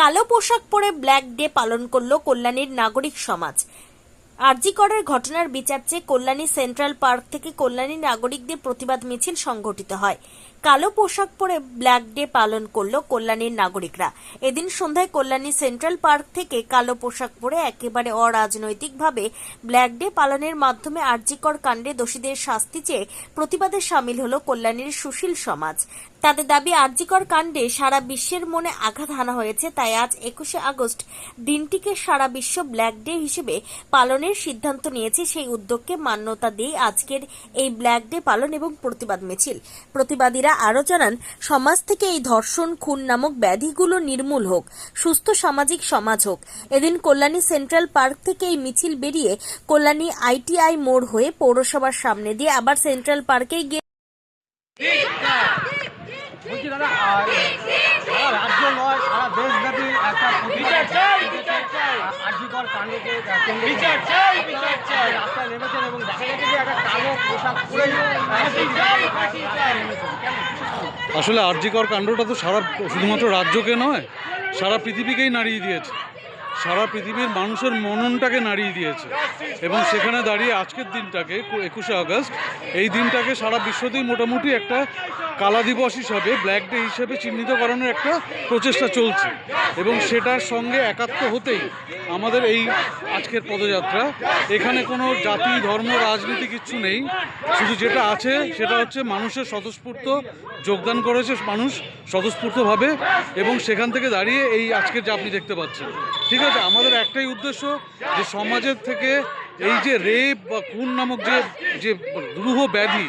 কালো পোশাক পরে ব্ল্যাক ডে পালন করল কল্যাণীর নাগরিক সমাজ। আরজিকরের ঘটনার বিচার চেয়ে কল্যাণী সেন্ট্রাল পার্ক থেকে কল্যাণী নাগরিকদের প্রতিবাদ মিছিল সংগঠিত হয়। কালো পোশাক পরে ব্ল্যাক ডে পালন করল কল্যাণীর নাগরিকরা। এদিন সন্ধ্যায় কল্যাণী সেন্ট্রাল পার্ক থেকে কালো পোশাক পরে একেবারে অরাজনৈতিকভাবে ব্ল্যাক ডে পালনের মাধ্যমে আরজিকর কাণ্ডে দোষীদের শাস্তি চেয়ে প্রতিবাদে সামিল হল কল্যাণীর সুশীল সমাজ। তাদের দাবি আরজিকর কাণ্ডে সারা বিশ্বের মনে আঘাত হানা হয়েছে, তাই আজ একুশে আগস্ট দিনটিকে সারা বিশ্ব ব্ল্যাক ডে হিসেবে পালনের সিদ্ধান্ত নিয়েছে সেই উদ্যোগকে মান্যতা দিয়ে আজকের এই ব্ল্যাক ডে পালন এবং প্রতিবাদ মিছিল। প্রতিবাদীরা আরও জানান, সমাজ থেকে এই ধর্ষণ, খুন নামক ব্যাধিগুলো নির্মূল হোক, সুস্থ সামাজিক সমাজ হোক। এদিন কল্যাণী সেন্ট্রাল পার্ক থেকে এই মিছিল বেরিয়ে কল্যাণী আইটিআই মোড় হয়ে পৌরসভার সামনে দিয়ে আবার সেন্ট্রাল পার্কে গিয়ে বলছি দাদা আর সারা রাজ্য নয় সারা দেশব্যাপী একটা প্রতিবাদ আর্যিকর কাণ্ডকে কেন্দ্র করে আপনারা রাস্তায় নেমেছেন এবং দেখা গেছে যে একটা কালো পোশাক পরে আসলে আরজিকর কাণ্ডটা তো সারা শুধুমাত্র রাজ্যকে নয় সারা পৃথিবীকেই নাড়িয়ে দিয়েছে। সারা পৃথিবীর মানুষের মননটাকে নাড়িয়ে দিয়েছে। এবং সেখানে দাঁড়িয়ে আজকের দিনটাকে একুশে আগস্ট এই দিনটাকে সারা বিশ্বতেই মোটামুটি একটা কালা দিবস হিসাবে ব্ল্যাক ডে হিসেবে চিহ্নিত করানোর একটা প্রচেষ্টা চলছে। এবং সেটার সঙ্গে একাত্ম হতেই আমাদের এই আজকের পদযাত্রা। এখানে কোনো জাতি, ধর্ম, রাজনীতি কিচ্ছু নেই। শুধু যেটা আছে, সেটা হচ্ছে মানুষের স্বতঃস্ফূর্ত যোগদান করেছে মানুষ স্বতঃস্ফূর্তভাবে এবং সেখান থেকে দাঁড়িয়ে এই আজকের যা আপনি দেখতে পাচ্ছেন। ঠিক আছে, আমাদের একটাই উদ্দেশ্য যে সমাজের থেকে এই যে রেপ বা খুন নামক যে যে দুরূহ ব্যাধি,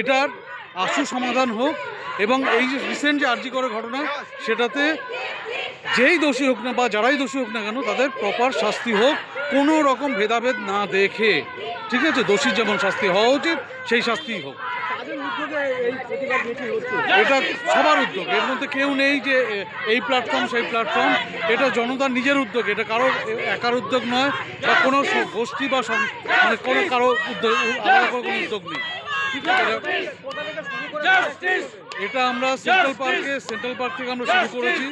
এটার আশু সমাধান হোক এবং এই যে রিসেন্ট যে আর্জি করার ঘটনা সেটাতে যেই দোষী হোক না বা যারাই দোষী হোক না কেন তাদের প্রপার শাস্তি হোক কোনো রকম ভেদাভেদ না দেখে। ঠিক আছে? দোষীর যেমন শাস্তি হওয়া উচিত সেই শাস্তিই হোক। এটা সবার উদ্যোগ। এর মধ্যে কেউ নেই যে এই প্ল্যাটফর্ম সেই প্ল্যাটফর্ম এটা জনতার নিজের উদ্যোগ। এটা কারোর এ- একার উদ্যোগ নয় বা কোনো গোষ্ঠী বা মানে কোনো কারও উদ্যোগ আলাদা কোনো উদ্যোগ নেই। এটা আমরা সেন্ট্রাল পার্কে সেন্ট্রাল পার্ক থেকে আমরা শুরু করেছি।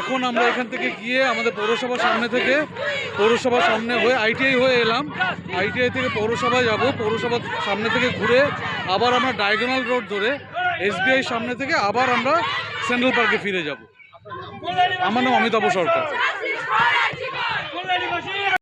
এখন আমরা এখান থেকে গিয়ে আমাদের পৌরসভার সামনে থেকে পৌরসভার সামনে হয়ে আইটিআই হয়ে এলাম। আইটিআই থেকে পৌরসভায় যাব পৌরসভার সামনে থেকে ঘুরে আবার আমরা ডায়াগোনাল রোড ধরে এসবিআই সামনে থেকে আবার আমরা সেন্ট্রাল পার্কে ফিরে যাব। আমার নাম অমিতাভ সরকার।